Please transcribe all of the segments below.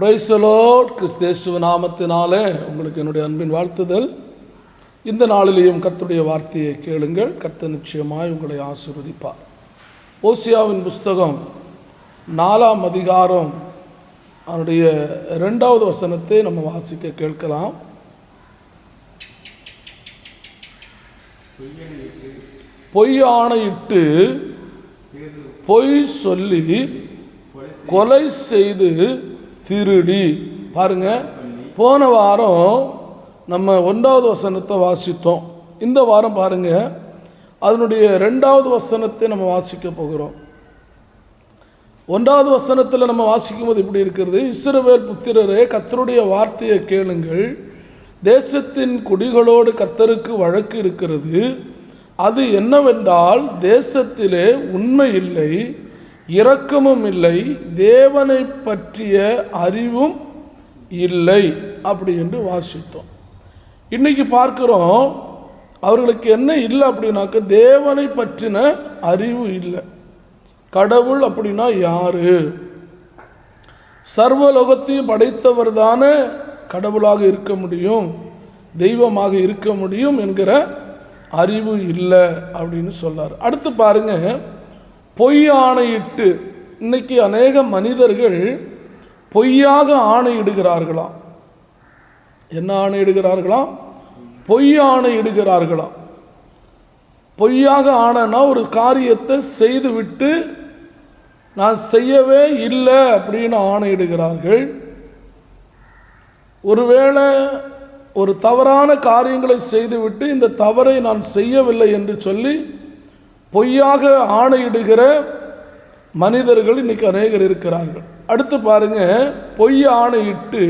பிரைசலோட் கிறிஸ்தேசுவ நாமத்தினாலே உங்களுக்கு என்னுடைய அன்பின் வாழ்த்துதல். இந்த நாளிலேயும் கர்த்தருடைய வார்த்தையை கேளுங்கள் கர்த்த நிச்சயமாய் உங்களை ஆசிர்வதிப்பார். ஓசியாவின் புஸ்தகம் நாலாம் அதிகாரம் அவனுடைய ரெண்டாவது வசனத்தை நம்ம வாசிக்க கேட்கலாம். பொய் ஆணையிட்டு பொய் சொல்லி கொலை செய்து திருடி. பாருங்க போன வாரம் நம்ம ஒன்றாவது வசனத்தை வாசித்தோம். இந்த வாரம் பாருங்க அதனுடைய ரெண்டாவது வசனத்தை நம்ம வாசிக்க போகிறோம். ஒன்றாவது வசனத்தில் நம்ம வாசிக்கும்போது இப்படி இருக்கிறது? இஸ்ரவேல் புத்திரரே கத்தருடைய வார்த்தையை கேளுங்கள். தேசத்தின் குடிகளோடு கத்தருக்கு வழக்கு இருக்கிறது. அது என்னவென்றால் தேசத்திலே உண்மை இல்லை. இரக்கமும் இல்லை தேவனை பற்றிய அறிவும் இல்லை அப்படி என்று வாசித்தோம். இன்னைக்கு பார்க்குறோம் அவர்களுக்கு என்ன இல்லை அப்படின்னாக்க தேவனை பற்றின அறிவு இல்லை. கடவுள் அப்படின்னா யாரு? சர்வலோகத்தையும் படைத்தவர் தானே கடவுளாக இருக்க முடியும் தெய்வமாக இருக்க முடியும் என்கிற அறிவு இல்லை அப்படின்னு சொல்லார் அடுத்து பாருங்கள் பொய் ஆணையிட்டு இன்னைக்கு அநேக மனிதர்கள் பொய்யாக ஆணையிடுகிறார்களாம். என்ன ஆணையிடுகிறார்களாம்? பொய் ஆணையிடுகிறார்களாம். பொய்யாக ஆணைன்னா ஒரு காரியத்தை செய்துவிட்டு நான் செய்யவே இல்லை அப்படின்னு ஆணையிடுகிறார்கள். ஒருவேளை ஒரு தவறான காரியங்களை செய்துவிட்டு இந்த தவறை நான் செய்யவில்லை என்று சொல்லி பொய்யாக ஆணையிடுகிற மனிதர்கள் இன்னைக்கு அநேகர் இருக்கிறார்கள். அடுத்து பாருங்க பொய் ஆணையிட்டு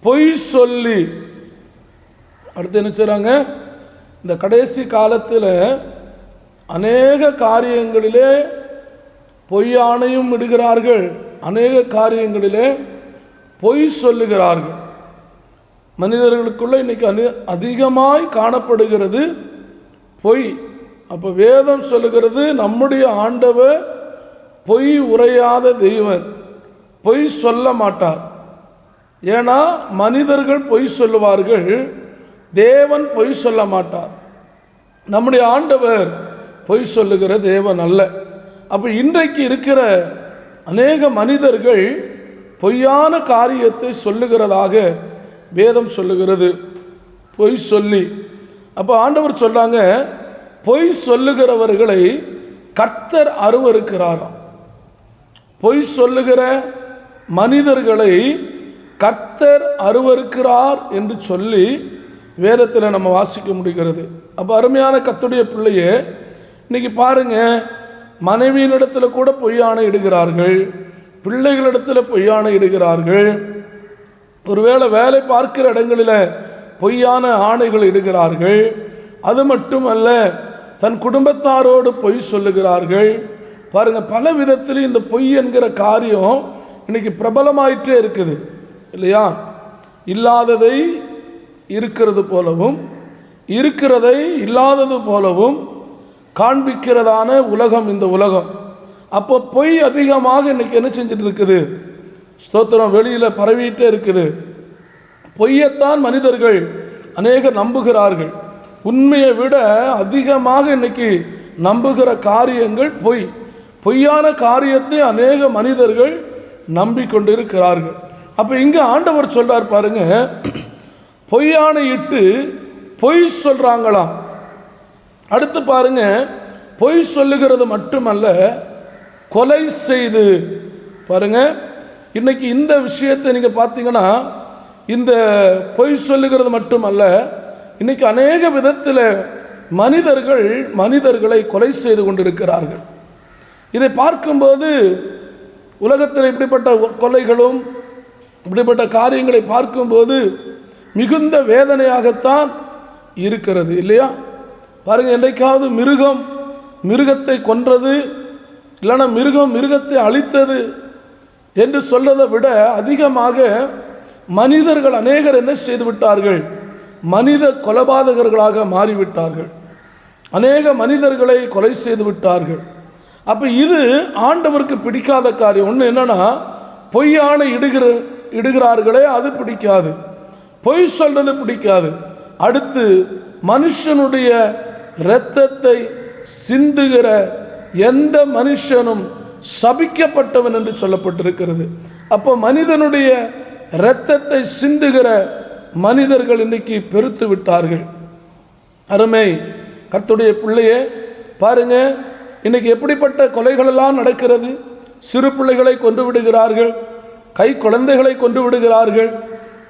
பொய் சொல்லி அடுத்து என்ன செய்கிறாங்க இந்த கடைசி காலத்தில் அநேக காரியங்களிலே பொய் ஆணையும் இடுகிறார்கள். அநேக காரியங்களிலே பொய் சொல்லுகிறார்கள். மனிதர்களுக்குள்ள இன்னைக்கு அனு அதிகமாய் காணப்படுகிறது பொய். அப்போ வேதம் சொல்லுகிறது நம்முடைய ஆண்டவர் பொய் உரையாத தெய்வன் பொய் சொல்ல மாட்டார். ஏன்னா மனிதர்கள் பொய் சொல்லுவார்கள் தேவன் பொய் சொல்ல மாட்டார். நம்முடைய ஆண்டவர் பொய் சொல்லுகிற தேவன் அல்ல. அப்போ இன்றைக்கு இருக்கிற அநேக மனிதர்கள் பொய்யான காரியத்தை சொல்லுகிறதாக வேதம் சொல்லுகிறது. பொய் சொல்லி அப்போ ஆண்டவர் சொன்னாங்க பொய் சொல்லுகிறவர்களை கர்த்தர் அருவருக்கிறாராம் பொய் சொல்லுகிற மனிதர்களை கர்த்தர் அருவருக்கிறார் என்று சொல்லி வேதத்தில் நம்ம வாசிக்க முடிகிறது. அப்போ அருமையான கத்துடைய பிள்ளையே இன்னைக்கு பாருங்க மனைவியினிடத்தில் கூட பொய்யான இடுகிறார்கள் பிள்ளைகளிடத்தில் பொய்யான இடுகிறார்கள் ஒருவேளை வேலை பார்க்கிற இடங்களில் பொய்யான ஆணைகள் இடுகிறார்கள். அது மட்டுமல்ல தன் குடும்பத்தாரோடு பொய் சொல்லுகிறார்கள். பாருங்கள் பல விதத்தில் இந்த பொய் என்கிற காரியம் இன்னைக்கு பிரபலமாயிட்டே இருக்குது. இல்லையா? இல்லாததை இருக்கிறது போலவும் இருக்கிறதை இல்லாதது போலவும் காண்பிக்கிறதான உலகம் இந்த உலகம். அப்போ பொய் அதிகமாக இன்றைக்கி என்ன செஞ்சுட்டு இருக்குது ஸ்தோத்திரம் வெளியில் பரவிட்டே இருக்குது. பொய்யத்தான் மனிதர்கள் அநேக நம்புகிறார்கள். உண்மையை விட அதிகமாக இன்னைக்கு நம்புகிற காரியங்கள் பொய். பொய்யான காரியத்தை அநேக மனிதர்கள் நம்பிக்கொண்டிருக்கிறார்கள். அப்போ இங்கே ஆண்டவர் சொல்கிறார் பாருங்க பொய்யான இட்டு பொய் சொல்கிறாங்களாம் அடுத்து பாருங்க பொய் சொல்லுகிறது மட்டுமல்ல கொலை செய்து. பாருங்க இன்னைக்கு இந்த விஷயத்தை நீங்கள் பார்த்தீங்கன்னா இந்த பொய் சொல்லுகிறது மட்டுமல்ல இன்னைக்கு அநேக விதத்தில் மனிதர்கள் மனிதர்களை கொலை செய்து கொண்டிருக்கிறார்கள். இதை பார்க்கும்போது உலகத்தில் இப்படிப்பட்ட கொலைகளும் இப்படிப்பட்ட காரியங்களை பார்க்கும்போது மிகுந்த வேதனையாகத்தான் இருக்கிறது இல்லையா? பாருங்கள் என்றைக்காவது மிருகம் மிருகத்தை கொன்றது இல்லைன்னா மிருகம் மிருகத்தை அழித்தது என்று சொல்வதை விட அதிகமாக மனிதர்கள் அநேகர் என்ன செய்து விட்டார்கள்? மனித கொலபாதகர்களாக மாறிவிட்டார்கள். அநேக மனிதர்களை கொலை செய்து விட்டார்கள். அப்போ இது ஆண்டவருக்கு பிடிக்காத காரியம். ஒன்று என்னென்னா பொய்யான இடுகிற இடுகிறார்களே அது பிடிக்காது. பொய் சொல்றது பிடிக்காது. அடுத்து மனுஷனுடைய இரத்தத்தை சிந்துகிற எந்த மனுஷனும் சபிக்கப்பட்டவன் என்று சொல்லப்பட்டிருக்கிறது. அப்போ மனிதனுடைய இரத்தத்தை சிந்துகிற மனிதர்கள் இன்றைக்கி பெருத்து விட்டார்கள். அருமை. கர்த்தருடைய பிள்ளையே பாருங்க. இன்னைக்கு எப்படிப்பட்ட கொலைகளெல்லாம் நடக்கிறது? சிறு பிள்ளைகளை கொண்டு விடுகிறார்கள். கை குழந்தைகளை கொண்டு விடுகிறார்கள்.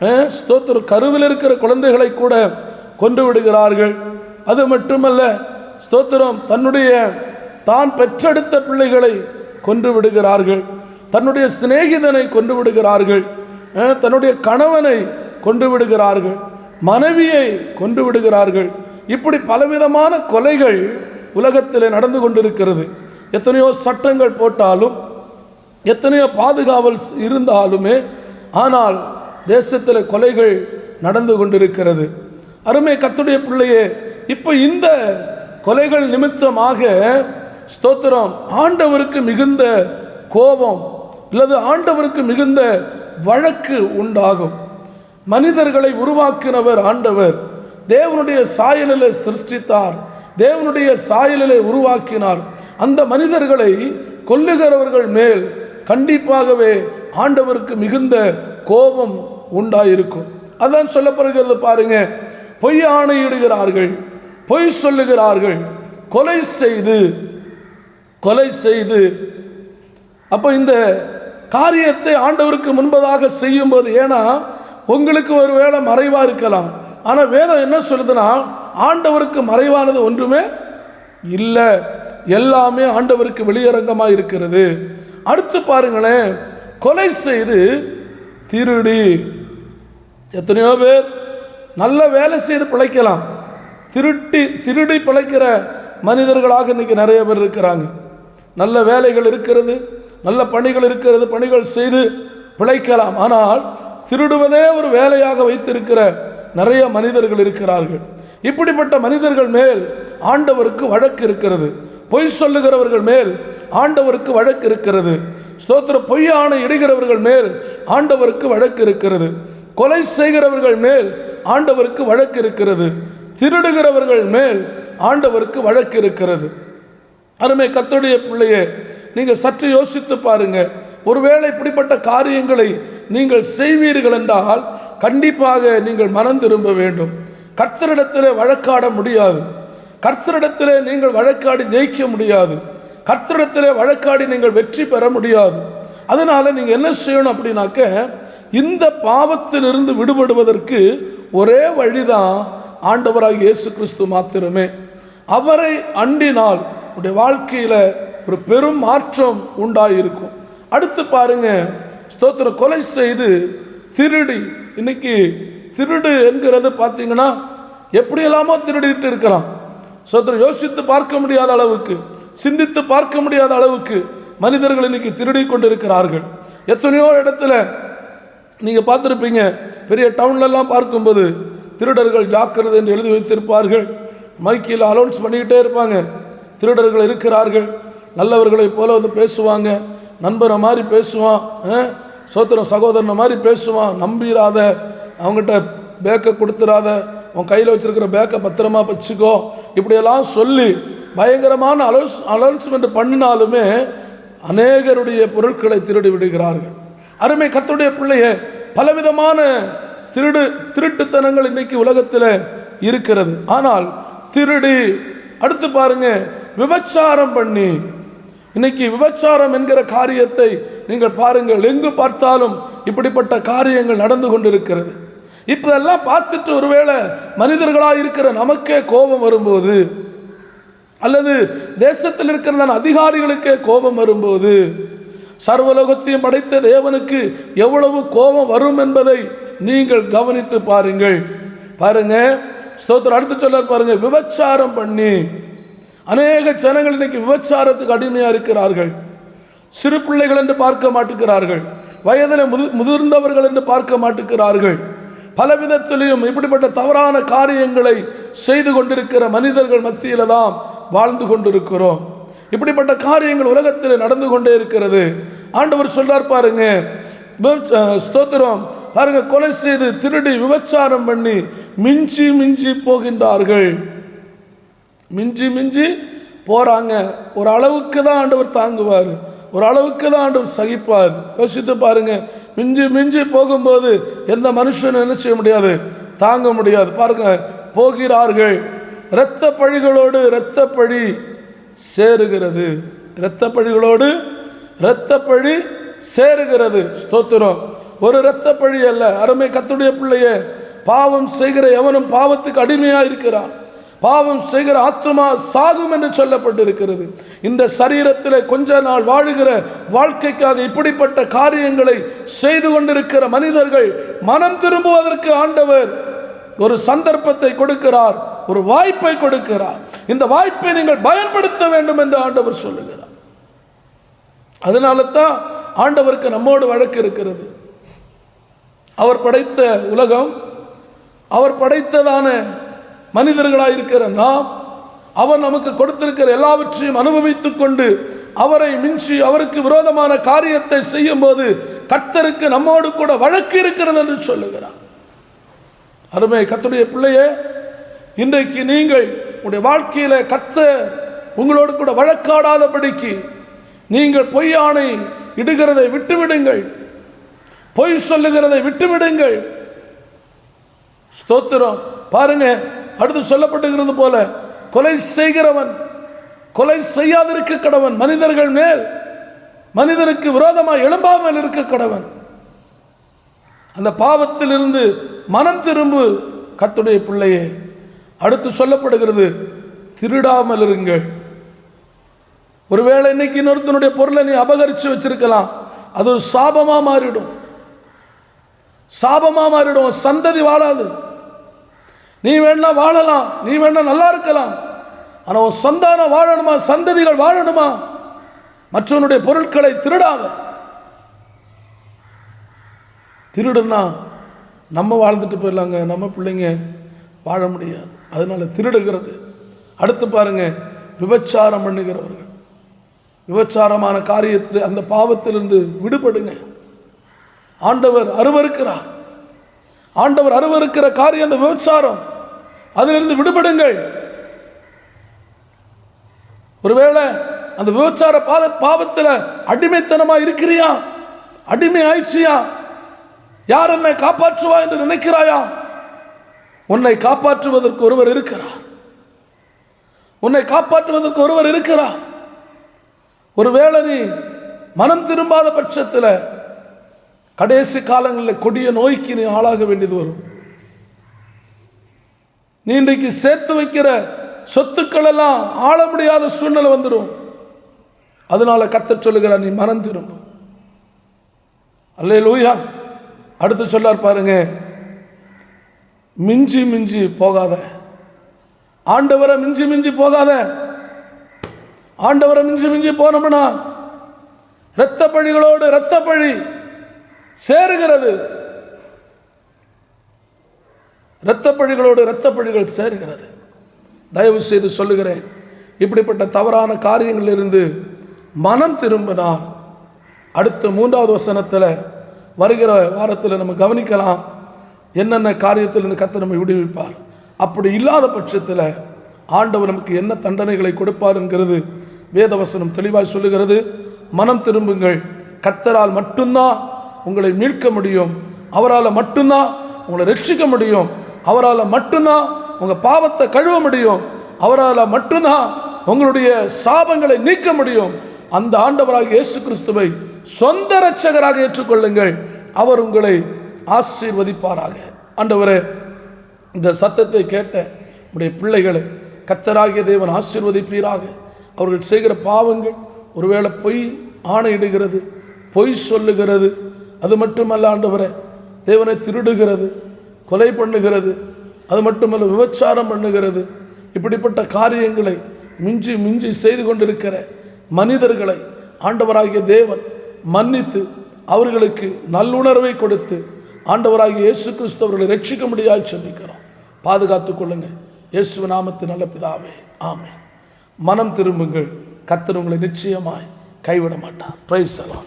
ஸ்தோத்திர ஸ்தோத்திரம். கருவில் இருக்கிற குழந்தைகளை கூட கொண்டு விடுகிறார்கள். அது மட்டுமல்ல ஸ்தோத்திரம். தன்னுடைய தான் பெற்றெடுத்த பிள்ளைகளை கொன்று விடுகிறார்கள். தன்னுடைய சிநேகிதனை கொண்டு விடுகிறார்கள். தன்னுடைய கணவனை கொண்டு விடுகிறார்கள் மனைவியை கொண்டு விடுகிறார்கள் இப்படி பலவிதமான கொலைகள் உலகத்தில் நடந்து கொண்டிருக்கிறது. எத்தனையோ சட்டங்கள் போட்டாலும் எத்தனையோ பாதுகாவல் இருந்தாலுமே ஆனால் தேசத்தில் கொலைகள் நடந்து கொண்டிருக்கிறது. அருமை கத்துடைய பிள்ளையே இப்போ இந்த கொலைகள் நிமித்தமாக ஸ்தோத்திரம். ஆண்டவருக்கு மிகுந்த கோபம் அல்லது ஆண்டவருக்கு மிகுந்த வழக்கு உண்டாகும். மனிதர்களை உருவாக்கினவர் ஆண்டவர். தேவனுடைய சாயலிலே சிருஷ்டித்தார். தேவனுடைய சாயலிலே உருவாக்கினார். அந்த மனிதர்களை கொல்லுகிறவர்கள் மேல் கண்டிப்பாகவே ஆண்டவருக்கு மிகுந்த கோபம் உண்டாயிருக்கும். அதான் சொல்லப்படுகிறது பாருங்க. பொய் ஆணையிடுகிறார்கள் பொய் சொல்லுகிறார்கள் கொலை செய்து கொலை செய்து. அப்போ இந்த காரியத்தை ஆண்டவருக்கு முன்பதாக செய்யும்போது ஏன்னா உங்களுக்கு ஒரு வேளை மறைவாக இருக்கலாம். ஆனால் வேதம் என்ன சொல்லுதுன்னா ஆண்டவருக்கு மறைவானது ஒன்றுமே இல்லை. எல்லாமே ஆண்டவருக்கு வெளியரங்கமாக இருக்கிறது. அடுத்து பாருங்களேன் கொலை செய்து திருடி. எத்தனையோ பேர் நல்ல வேலை செய்து பிழைக்கலாம். திருட்டி திருடி பிழைக்கிற மனிதர்களாக இன்றைக்கி நிறைய பேர் இருக்கிறாங்க. நல்ல வேலைகள் இருக்கிறது நல்ல பணிகள் இருக்கிறது பணிகள் செய்து பிழைக்கலாம். ஆனால் திருடுவதே ஒரு வேலையாக வைத்திருக்கிற நிறைய மனிதர்கள் இருக்கிறார்கள். இப்படிப்பட்ட மனிதர்கள் மேல் ஆண்டவருக்கு வழக்கு இருக்கிறது. பொய் சொல்லுகிறவர்கள் மேல் ஆண்டவருக்கு வழக்கு இருக்கிறது. ஸ்தோத்திர பொய்யான இடுகிறவர்கள் மேல் ஆண்டவருக்கு வழக்கு இருக்கிறது. கொலை செய்கிறவர்கள் மேல் ஆண்டவருக்கு வழக்கு இருக்கிறது. திருடுகிறவர்கள் மேல் ஆண்டவருக்கு வழக்கு இருக்கிறது. அருமை கத்துடைய பிள்ளையே நீங்கள் சற்று யோசித்து பாருங்க. ஒருவேளை இப்படிப்பட்ட காரியங்களை நீங்கள் செய்வீர்கள் என்றால் கண்டிப்பாக நீங்கள் மனம் திரும்ப வேண்டும். கர்த்தரிடத்தில் வழக்காட முடியாது. கர்த்தரிடத்தில் நீங்கள் வழக்காடி ஜெயிக்க முடியாது. கர்த்தரிடத்தில் வழக்காடி நீங்கள் வெற்றி பெற முடியாது. அதனால் நீங்கள் என்ன செய்யணும் அப்படின்னாக்க இந்த பாவத்திலிருந்து விடுபடுவதற்கு ஒரே வழிதான் ஆண்டவராக இயேசு கிறிஸ்து மாத்திரமே. அவரை அண்டினால் உடைய வாழ்க்கையில் ஒரு பெரும் மாற்றம் உண்டாயிருக்கும். அடுத்து பாருங்கள் ஸ்தோத்திரம். கொலை செய்து திருடி இன்னைக்கு திருடு என்கிறது பார்த்தீங்கன்னா எப்படியெல்லாமோ திருடிட்டு இருக்கலாம். ஸ்தோத்திரம் யோசித்து பார்க்க முடியாத அளவுக்கு சிந்தித்து பார்க்க முடியாத அளவுக்கு மனிதர்கள் இன்னைக்கு திருடி கொண்டிருக்கிறார்கள். எத்தனையோ இடத்துல நீங்கள் பார்த்துருப்பீங்க பெரிய டவுன்லலாம் பார்க்கும்போது திருடர்கள் ஜாக்கிரதை என்று எழுதி வைத்திருப்பார்கள். மைக்கில் அலௌன்ஸ் பண்ணிக்கிட்டே இருப்பாங்க. திருடர்கள் இருக்கிறார்கள். நல்லவர்களைப் போல வந்து பேசுவாங்க. நண்பரை மாதிரி பேசுவான். சோத்திரம் சகோதரனை மாதிரி பேசுவான் நம்பிடாத அவங்ககிட்ட பேக்கை கொடுத்துறாத உன் கையில் வச்சுருக்கிற பேக்கை பத்திரமா வச்சுக்கோ. இப்படியெல்லாம் சொல்லி பயங்கரமான அலோஸ் அலௌன்ஸ்மெண்ட் பண்ணினாலுமே அநேகருடைய பொருட்களை திருடி விடுகிறார்கள். அருமை கர்த்தருடைய பிள்ளையே பலவிதமான திருடு திருட்டுத்தனங்கள் இன்னைக்கு உலகத்தில் இருக்கிறது. ஆனால் திருடி அடுத்து பாருங்க விபச்சாரம் பண்ணி இன்னைக்கு விபச்சாரம் என்கிற காரியத்தை நீங்கள் பாருங்கள். எங்கு பார்த்தாலும் இப்படிப்பட்ட காரியங்கள் நடந்து கொண்டிருக்கிறது. இப்பதெல்லாம் பார்த்துட்டு ஒருவேளை மனிதர்களாக இருக்கிற நமக்கே கோபம் வரும்போது அல்லது தேசத்தில் இருக்கிற அதிகாரிகளுக்கே கோபம் வரும்போது சர்வலோகத்தையும் படைத்த தேவனுக்கு எவ்வளவு கோபம் வரும் என்பதை நீங்கள் கவனித்து பாருங்கள். பாருங்க ஸ்தோத்திரம் அடுத்து சொல்ல பாருங்க விபச்சாரம் பண்ணி அநேக ஜனங்கள் இன்னைக்கு விபச்சாரத்துக்கு அடிமையாக இருக்கிறார்கள். சிறு பிள்ளைகள் என்று பார்க்க மாட்டுகிறார்கள். வயதில் முது முதிர்ந்தவர்கள் என்று பார்க்க மாட்டுகிறார்கள். பல விதத்திலையும் இப்படிப்பட்ட தவறான காரியங்களை செய்து கொண்டிருக்கிற மனிதர்கள் மத்தியில் தான் வாழ்ந்து கொண்டிருக்கிறோம். இப்படிப்பட்ட காரியங்கள் உலகத்தில் நடந்து கொண்டே இருக்கிறது. ஆண்டவர் சொல்றார் பாருங்க ஸ்தோத்திரம். பாருங்க கொலை செய்து திருடி விபச்சாரம் பண்ணி மிஞ்சி மிஞ்சி போகின்றார்கள். மிஞ்சி மிஞ்சி போகிறாங்க ஒரு அளவுக்கு தான் ஆண்டவர் தாங்குவார். ஒரு அளவுக்கு தான் ஆண்டவர் சகிப்பார். யோசித்து பாருங்க. மிஞ்சி மிஞ்சி போகும்போது எந்த மனுஷனும் என்ன செய்ய முடியாது? தாங்க முடியாது. பாருங்க. போகிறார்கள். இரத்த பழிகளோடு இரத்த பழி சேருகிறது. இரத்த பழிகளோடு இரத்த பழி சேருகிறது. ஸ்தோத்திரம். ஒரு இரத்த பழி அல்ல. அருமை கத்துடைய பிள்ளையே பாவம் செய்கிற எவனும் பாவத்துக்கு அடிமையாக இருக்கிறான் பாவம் செய்கிற ஆத்மா சாகும் என்று சொல்லப்பட்டிருக்கிறது. இந்த சரீரத்தில் கொஞ்ச நாள் வாழுகிற வாழ்க்கைக்காக இப்படிப்பட்ட காரியங்களை செய்து கொண்டிருக்கிற மனிதர்கள் மனம் திரும்புவதற்கு ஆண்டவர் ஒரு சந்தர்ப்பத்தை கொடுக்கிறார் ஒரு வாய்ப்பை கொடுக்கிறார். இந்த வாய்ப்பை நீங்கள் பயன்படுத்த வேண்டும் என்று ஆண்டவர் சொல்லுகிறார். அதனால தான் ஆண்டவருக்கு நம்மோடு வழக்கு இருக்கிறது. அவர் படைத்த உலகம் அவர் படைத்ததான மனிதர்களாக இருக்கிற நாம் அவர் நமக்கு கொடுத்திருக்கிற எல்லாவற்றையும் அனுபவித்துக் கொண்டு அவரை மிஞ்சி அவருக்கு விரோதமான காரியத்தை செய்யும் போது கர்த்தருக்கு நம்மோடு கூட வழக்கு இருக்கிறது என்று சொல்லுகிறார். அருமை கத்துடைய பிள்ளையே இன்றைக்கு நீங்கள் உங்களுடைய வாழ்க்கையில கத்த உங்களோடு கூட வழக்காடாதபடிக்கு நீங்கள் பொய்யானை இடுகிறதை விட்டுவிடுங்கள். பொய் சொல்லுகிறதை விட்டுவிடுங்கள். ஸ்தோத்திரம். பாருங்க அடுத்து சொல்லப்பட்டுகிறது போல கொலை செய்கிறவன் கொலை செய்யாதிருக்க கடவன் மனிதர்கள் மேல் மனிதனுக்கு விரோதமாக எழும்பாமல் இருக்க கடவன். அந்த பாவத்திலிருந்து மனம் திரும்பு கத்துடைய பிள்ளையே. அடுத்து சொல்லப்படுகிறது திருடாமல் இருங்கள். ஒருவேளை இன்னைக்கு இன்னொருத்தனுடைய பொருளை நீ அபகரித்து வச்சிருக்கலாம் அது ஒரு சாபமாக மாறிடும். சாபமாக மாறிடும் சந்ததி வாழாது. நீ வேணா வாழலாம் நீ வேணா நல்லா இருக்கலாம். ஆனால் உன் சந்தானம் வாழணுமா? சந்ததிகள் வாழணுமா? மற்றவனுடைய பொருட்களை திருடாத. திருடுனா நம்ம வாழ்ந்துட்டு போயிடலாங்க. நம்ம பிள்ளைங்க வாழ முடியாது. அதனால் திருடுகிறது. அடுத்து பாருங்க விபச்சாரம் பண்ணுகிறவர்கள். விபச்சாரமான காரியத்தை அந்த பாவத்திலிருந்து விடுபடுங்க. ஆண்டவர் அருவருக்கிறார். ஆண்டவர் அருவருக்கிற காரியம் அந்த விபச்சாரம். அதிலிருந்து விடுபடுங்கள். ஒருவேளை அந்த விபச்சார பாத பாவத்தில் அடிமைத்தனமா இருக்கிறியா? அடிமை ஆயிடுச்சியா? யார் என்னை காப்பாற்றுவா என்று நினைக்கிறாயா? உன்னை காப்பாற்றுவதற்கு ஒருவர் இருக்கிறார். உன்னை காப்பாற்றுவதற்கு ஒருவர் இருக்கிறார். ஒருவேளை நீ மனம் திரும்பாத பட்சத்தில் கடைசி காலங்களில் கொடிய நோய்க்கு நீ ஆளாக வேண்டியது வரும். நீ இன்றைக்கு சேர்த்து வைக்கிற சொத்துக்கள் எல்லாம் ஆள முடியாத சூழ்நிலை வந்துடும். அதனால கத்த சொல்லுகிறார் நீ மறந்துடும் திரும்பு அல்லே லூயா அடுத்து சொல்லார் பாருங்க. மிஞ்சி மிஞ்சி போகாத. ஆண்டவரை மிஞ்சி மிஞ்சி போகாத. ஆண்டவரை மிஞ்சி மிஞ்சி போனோம்னா இரத்த பழிகளோடு இரத்த பழி சேருகிறது. இரத்தப்பழிகளோடு பழிகளோடு பழிகள் சேருகிறது. தயவு செய்து சொல்லுகிறேன் இப்படிப்பட்ட தவறான காரியங்களிலிருந்து மனம் திரும்பினால் அடுத்த மூன்றாவது வசனத்தில் வருகிற வாரத்தில் நம்ம கவனிக்கலாம் என்னென்ன காரியத்திலிருந்து கத்தை நம்ம விடுவிப்பார். அப்படி இல்லாத பட்சத்தில் ஆண்டவர் நமக்கு என்ன தண்டனைகளை கொடுப்பார் என்கிறது வேதவசனம் தெளிவாய் சொல்லுகிறது. மனம் திரும்புங்கள் கர்த்தரால் மட்டும்தான் உங்களை மீட்க முடியும். அவரால் மட்டும்தான் உங்களை ரட்சிக்க முடியும். அவரால் மட்டும்தான் உங்கள் பாவத்தை கழுவ முடியும். அவரால் மட்டும்தான் உங்களுடைய சாபங்களை நீக்க முடியும். அந்த ஆண்டவராக இயேசு கிறிஸ்துவை சொந்த இரட்சகராக ஏற்றுக்கொள்ளுங்கள். அவர் உங்களை ஆசீர்வதிப்பாராக. ஆண்டவரே இந்த சத்தத்தை கேட்ட உடைய பிள்ளைகளை கத்தராகிய தேவன் ஆசீர்வதிப்பீராக. அவர்கள் செய்கிற பாவங்கள் ஒருவேளை பொய் ஆணையிடுகிறது பொய் சொல்லுகிறது. அது மட்டுமல்ல ஆண்டவரே தேவனை திருடுகிறது கொலை பண்ணுகிறது அது மட்டுமல்ல விபச்சாரம் பண்ணுகிறது. இப்படிப்பட்ட காரியங்களை மிஞ்சி மிஞ்சி செய்து கொண்டிருக்கிற மனிதர்களை ஆண்டவராகிய தேவன் மன்னித்து அவர்களுக்கு நல்லுணர்வை கொடுத்து ஆண்டவராகிய இயேசு கிறிஸ்து அவர்களை ரட்சிக்க முடியாது சொல்லிக்கிறோம் பாதுகாத்து கொள்ளுங்க இயேசு நாமத்து நல்ல பிதாவே. ஆமே மனம் திரும்புங்கள். கர்த்தர் உங்களை நிச்சயமாய் கைவிட மாட்டார். பிரைஸ் எல்லாம்